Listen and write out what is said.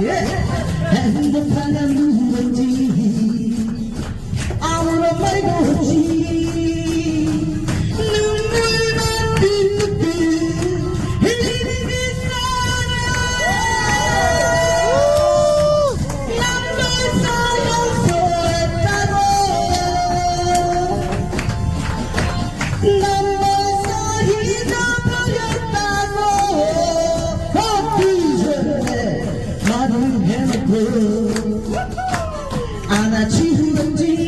Yeah. 안아치는지